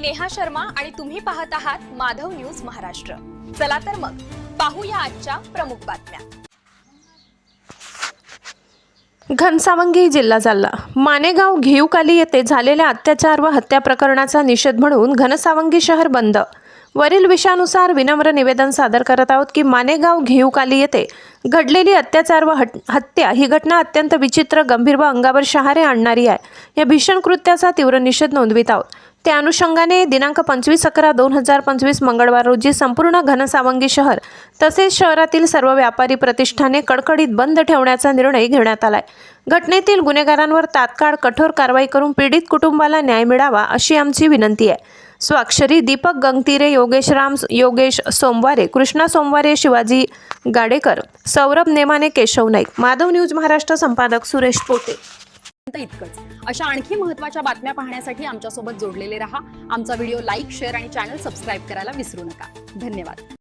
मी नेहा शर्मा आणि तुम्ही पाहत आहात माधव न्यूज महाराष्ट्र. चला तर मग पाहूया आजच्या प्रमुख बातम्या. घनसावंगी जिल्हा जालना. मानेगाव घेऊकाली येथे झालेल्या अत्याचार व हत्या प्रकरणाचा निषेध म्हणून घनसावंगी शहर बंद. वरील विषयानुसार विनम्र निवेदन सादर करत आहोत की मानेगाव घेऊकाली येथे घडलेली अत्याचार व हट हत्या ही घटना अत्यंत विचित्र गंभीर व अंगावर शहारे आणणारी आहे. या भीषण कृत्याचा तीव्र निषेध नोंदवित आहोत. त्या अनुषंगाने दिनांक पंचवीस अकरा दोन हजार पंचवीस मंगळवार रोजी संपूर्ण घनसावंगी शहर तसेच शहरातील सर्व व्यापारी प्रतिष्ठाने कडकडीत बंद ठेवण्याचा निर्णय घेण्यात आलाय. घटनेतील गुन्हेगारांवर तात्काळ कठोर कारवाई करून पीडित कुटुंबाला न्याय मिळावा अशी आमची विनंती आहे. स्वाक्षरी दीपक गंगतिरे योगेश राम योगेश सोमवारे कृष्णा सोमवारे शिवाजी गाडेकर सौरभ नेमाने केशव नाईक. माधव न्यूज महाराष्ट्र संपादक सुरेश पोटे. इतकंच. अशा आणखी महत्त्वाच्या बातम्या पाहण्यासाठी आमच्यासोबत जोडलेले रहा. आमचा व्हिडिओ लाईक शेअर आणि चॅनल सबस्क्राईब करायला विसरू नका. धन्यवाद.